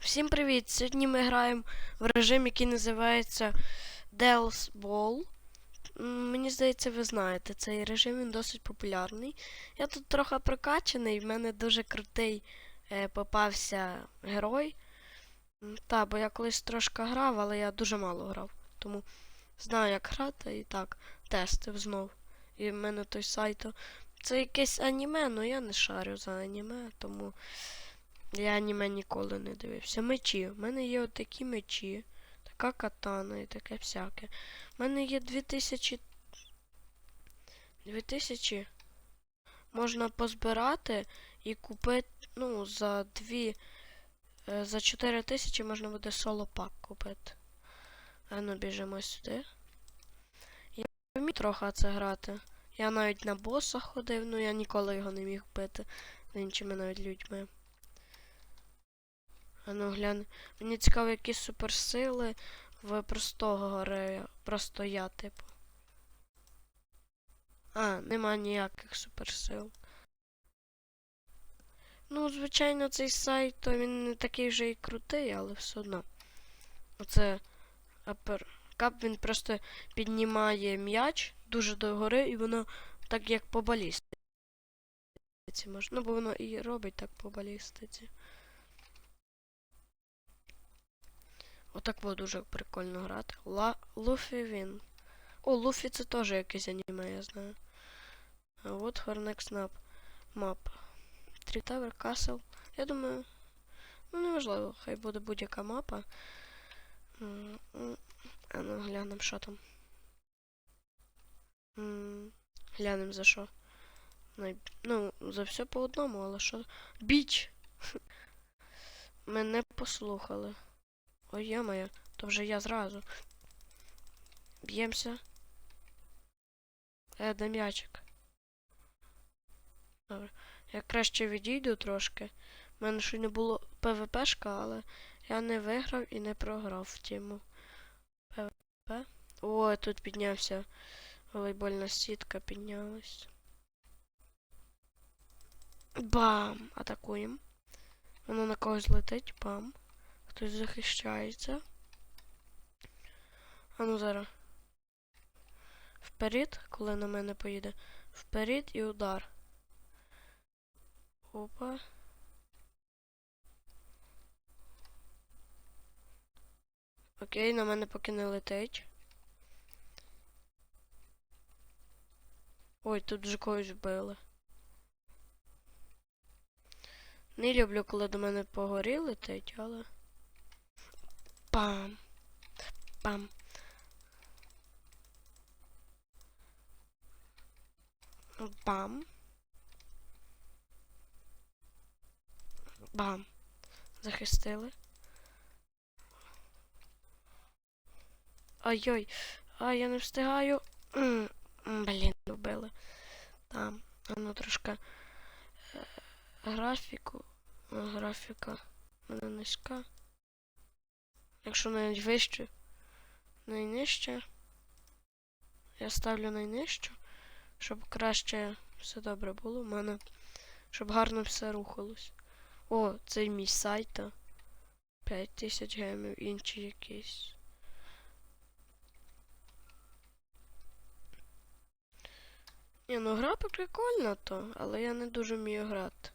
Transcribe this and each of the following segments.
Всім привіт! Сьогодні ми граємо в режим, який називається Dells Ball. Мені здається, ви знаєте, цей режим він досить популярний. Я тут трохи прокачаний, в мене дуже крутий е, попався герой. Та, бо я колись трошки грав, але я дуже мало грав. Тому знаю, як грати і так, тестив знов. І в мене той сайт. Це якесь аніме, але я не шарю за аніме, тому. Я аніме ніколи не дивився. Мечі. У мене є от такі мечі. Така катана і таке всяке. У мене є 2000. 2000. Можна позбирати і купити. Ну, за 2. е, За 4 тисячі можна буде соло пак купити. А ну біжимо сюди. Я вмію трохи це грати. Я навіть на боса ходив, ну я ніколи його не міг бити з іншими навіть людьми. А ну глянь. Мені цікаво, які суперсили в простого горея. Просто я, типу. А, нема ніяких суперсил. Ну, звичайно, цей сайт, то він не такий вже і крутий, але все одно. Оце апер. Кап він просто піднімає м'яч дуже догори, і воно так як по балістиці. Ну, бо воно і робить так по балістиці. Отак було дуже прикольно грати. Ла... Луфі він. О, Луфі це теж якесь аніме, я знаю. А от next map. Map. Tree Tower Castle. Я думаю. Ну, неважливо, хай буде будь-яка мапа. А ну глянемо, що там. Глянемо за що. Ну, за все по одному, але що. Біч! Мене послухали. Ой, я моя, то вже я зразу. Б'ємося. Е, де м'ячик. Добре. Я краще відійду трошки. У мене ще не було ПВПшка, але я не виграв і не програв в тіму. ПВП. О, тут піднявся. Волейбольна сітка піднялась. Бам! Атакуємо. Воно на когось летить. Бам. Хтось захищається. А ну зараз. Вперед, коли на мене поїде. Вперед і удар. Опа. Окей, на мене поки не летить. Ой, тут вже когось вбили. Не люблю, коли до мене по горі летить, але. Пам. Пам. Бам. Бам. Захистили. Ой-ой. А, я не встигаю. Блін, вбили. Там. Ну трошки. е, Графіку. Графіка. Мене низька. Якщо навіть вище, найнижче. Я ставлю найнижчу, щоб краще все добре було у мене. Щоб гарно все рухалось. О, це мій сайт. 5000 гемів, інший якийсь. Ні, ну гра прикольна то, але я не дуже вмію грати.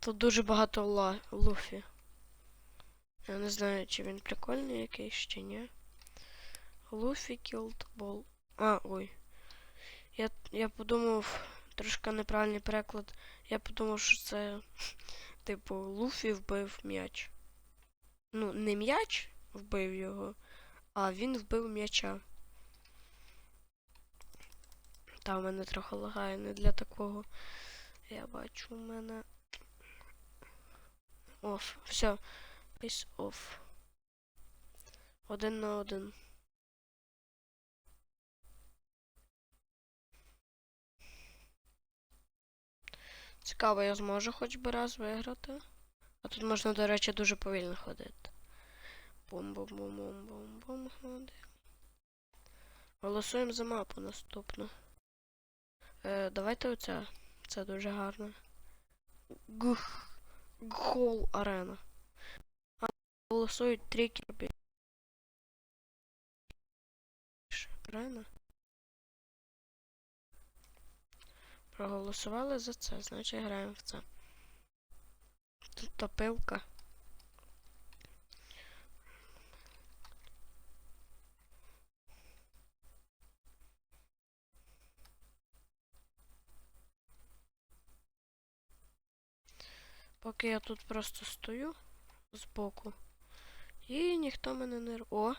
Тут дуже багато ла... луфі. Я не знаю, чи він прикольний якийсь, чи ні. Луфі killed ball. А, ой. Я, я подумав, трошки неправильний переклад. Я подумав, що це, типу, Луфі вбив м'яч. Ну, не м'яч вбив його, а він вбив м'яча. Та, в мене трохи лагає, не для такого. Я бачу, у мене. Оф. Все. Піс оф. Один на один. Цікаво, я зможу хоч би раз виграти. А тут можна, до речі, дуже повільно ходити. Бум-бум-бум-бум-бум-бум. Ходимо. Голосуємо за мапу наступну. Е, давайте оця. Це дуже гарно. Гух. Гхол арена. А, голосують трикер більше. Арена. Проголосували за це, значить граємо в це. Тут топилка. Поки я тут просто стою збоку. І ніхто мене не... О!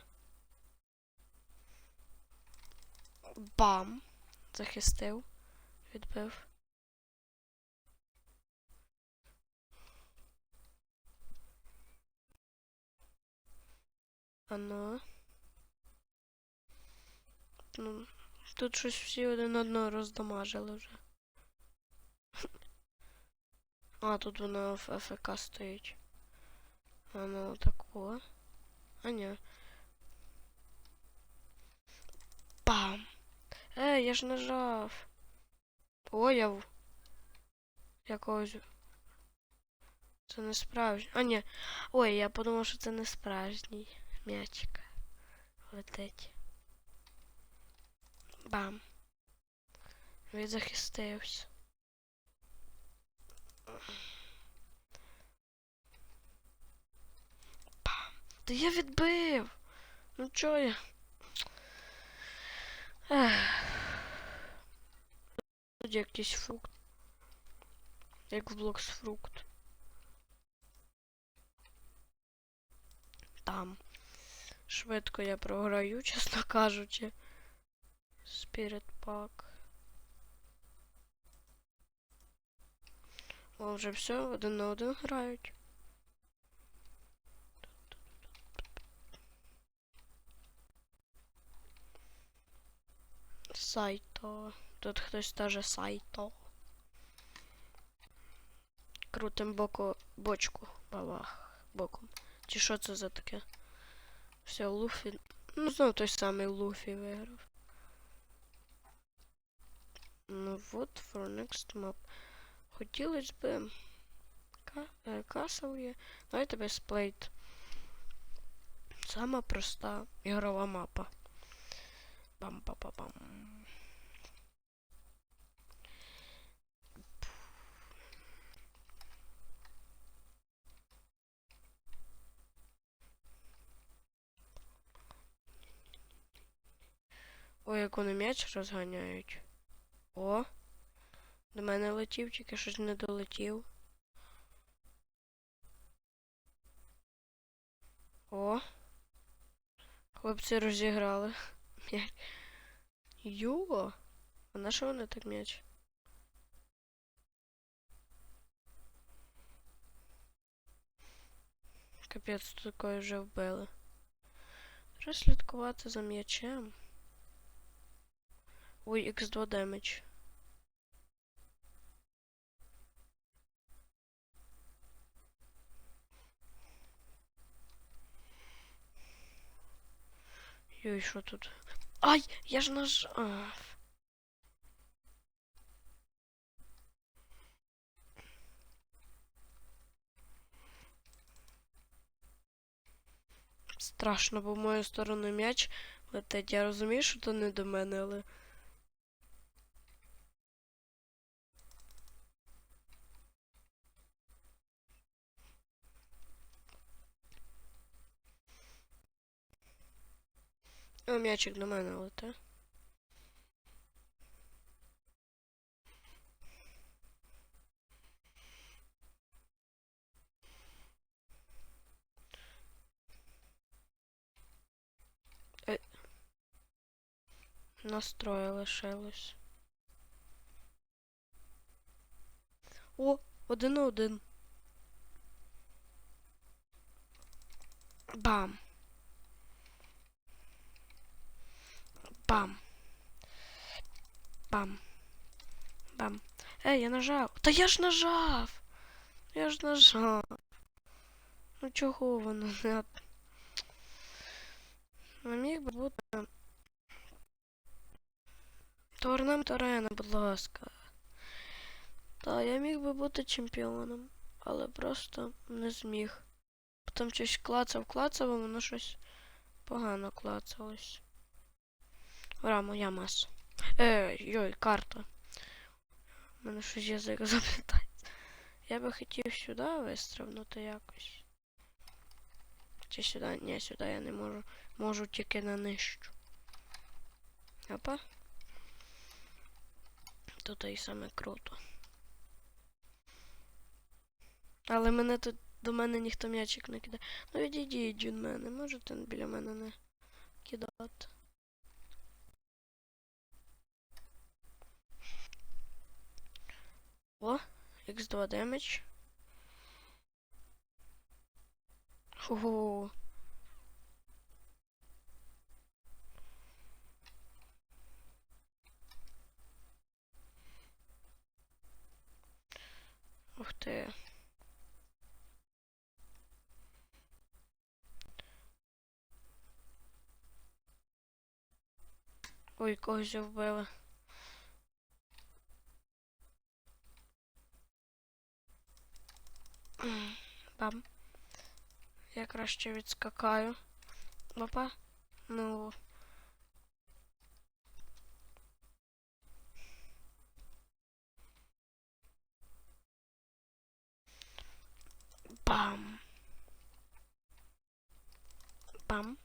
Бам! Захистив. Відбив. Ано. Ну, тут щось всі один одного роздамажили вже. А, тут вона в АФК стоїть. Воно тако. А ні. Бам! Ей, я ж нажав. О, якогось. Це не справжній. А, ні. Ой, я подумав, що це не справжній м'ячик. Летить. Бам. Він захистився. Бам. Та я відбив. Ну чо я? Тут якийсь фрукт. Як в блокс фрукт. Там. Швидко я програю, чесно кажучи. Spirit Pack. О, вже все, один на один грають. Сайто. Тут хтось теж сайто. Крутим боку бочку. Бабах. Боком. Чи що це за таке? Все, Луфі. Ну, знову той самий Луфі виграв. Ну вот, for next map. Хотілося б. Ка е. Давайте без плейт. Сама проста ігрова мапа. Бам-па-па-бам. Ой, як вони м'яч розганяють. О! До мене летів, тільки щось не долетів. О! Хлопці розіграли. М'яч. Йо! А на що вони так м'яч? Капець, такої вже вбили. Треба слідкувати за м'ячем. Ой, X2 демедж. Йой, що тут? Ай, я ж нажав. Страшно, бо в мою сторону м'яч летить. Я розумію, що то не до мене, але. О, м'ячик до мене летить. Е. Настрої лишилось. О, один на один. Бам. Бам. Бам. Бам. Ей, я нажав. Та я ж нажав. Я ж нажав. Ну чого воно не... Ну, міг би бути... Торнамент арена, будь ласка. Та, я міг би бути чемпіоном, але просто не зміг. Потім щось клацав, клацав, воно щось погано клацалось. Ура, моя маса. Е, йой, карта. У мене щось язик заплітається. Я би хотів сюди вистрибнути якось. Чи сюди? Ні, сюди я не можу. Можу тільки на нижчу. Опа. Тут і саме круто. Але мене тут до мене ніхто м'ячик не кидає. Ну відійдіть від мене, можете біля мене не кидати. О, X2 демедж. Ого. Ух ти. Ой, когось вбили. Бам. Я краще відскакаю. Опа. Ну. Бам. Бам.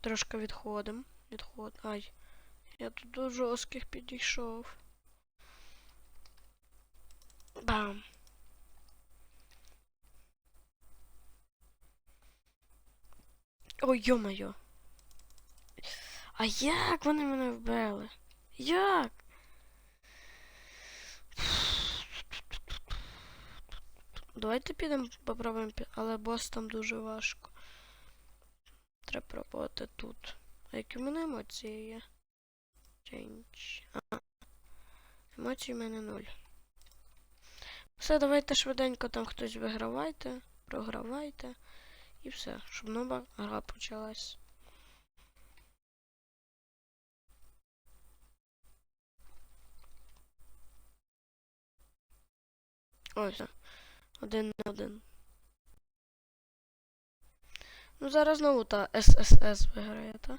Трошки відходимо. Відход. Ай. Я тут до жорстких підійшов. Бам. Ой, йо-моє. А як вони мене вбили? Як? Давайте підемо попробуємо, але бос там дуже важко. Треба пробувати тут. А які в мене емоції є? Change. А. Емоцій в мене нуль. Все, давайте швиденько там хтось вигравайте, програвайте. І все, щоб нова гра почалась. Все. Один на один. Ну зараз знову та ССС виграє, та?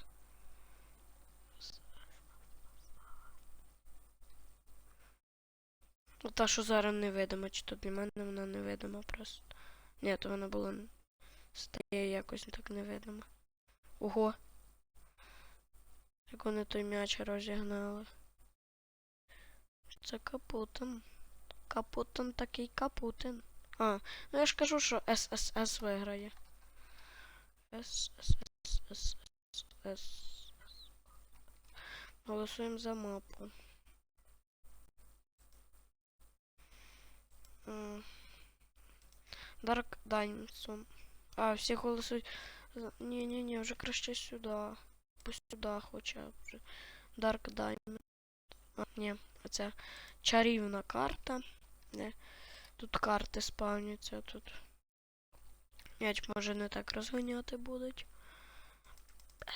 Ну та, що зараз невидима, чи то для мене вона невидима просто. Ні, то вона була стає якось так невидима. Ого. Як вони той м'яч розігнали. Це капутин. Капутин такий капутин. А, ну я ж кажу, що ССС виграє. ССС. Голосуємо за мапу. Dark Dynson. А, всі голосують. за- Ні-ні-ні, вже краще сюди. Пусть сюди хоча б. Dark Diamond. А, ні, оце чарівна карта. Не. Тут карти спавняться, тут. М'яч може не так розганяти будуть. Е.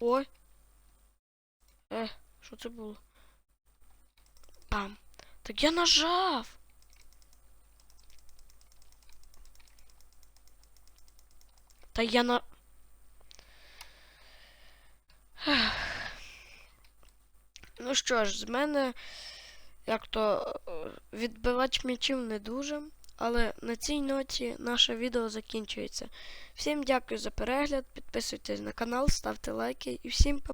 Ой. Е, що це було? Пам. Так я нажав. Та я на. Ну що ж, з мене як то е, відбивач м'ячів не дуже. Але на цій ноті наше відео закінчується. Всім дякую за перегляд, підписуйтесь на канал, ставте лайки і всім па